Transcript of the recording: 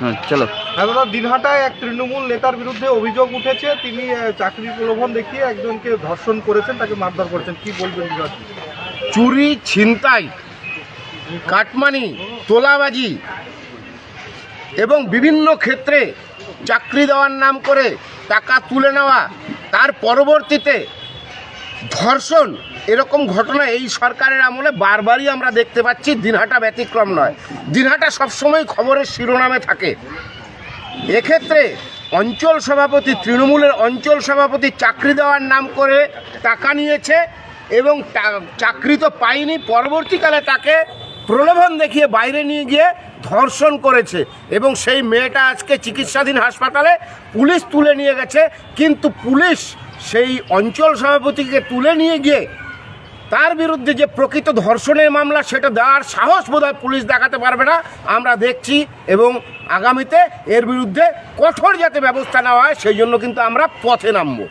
হ্যাঁ চলো। হ্যাঁ দাদা দিনহাটায় এক তৃণমূল নেতার বিরুদ্ধে অভিযোগ উঠেছে। তিনি আহ, চাকরির প্রলোভন দেখিয়ে একজনকে ধর্ষণ করেছেন তাকে মারধর করেছেন। কি বলবেন চুরি ছিনতাই কাটমানি তোলাবাজি এবং বিভিন্ন ক্ষেত্রে চাকরি দেওয়ার নাম করে টাকা তুলে নেওয়া তার পরবর্তীতে ধর্ষণ, এরকম ঘটনা এই সরকারের আমলে বারবারই আমরা দেখতে পাচ্ছি, দিনহাটা ব্যতিক্রম নয়। দিনহাটা সবসময় খবরের শিরোনামে থাকে। এক্ষেত্রে অঞ্চল সভাপতি, তৃণমূলের অঞ্চল সভাপতি চাকরি দেওয়ার নাম করে টাকা নিয়েছে এবং চাকরি তো পায়নি, পরবর্তীকালে তাকে প্রলোভন দেখিয়ে বাইরে নিয়ে গিয়ে ধর্ষণ করেছে এবং সেই মেয়েটা আজকে চিকিৎসাধীন হাসপাতালে পুলিশ তুলে নিয়ে গেছে, কিন্তু পুলিশ সেই অঞ্চল সভাপতিকে তুলে নিয়ে গিয়ে তার বিরুদ্ধে যে প্রকৃত ধর্ষণের মামলা, সেটা দেওয়ার সাহস বোধহয় পুলিশ দেখাতে পারবে না। আমরা দেখছি এবং আগামীতে এর বিরুদ্ধে কঠোর যাতে ব্যবস্থা নেওয়া হয়, সেই জন্য কিন্তু আমরা পথে নামবো।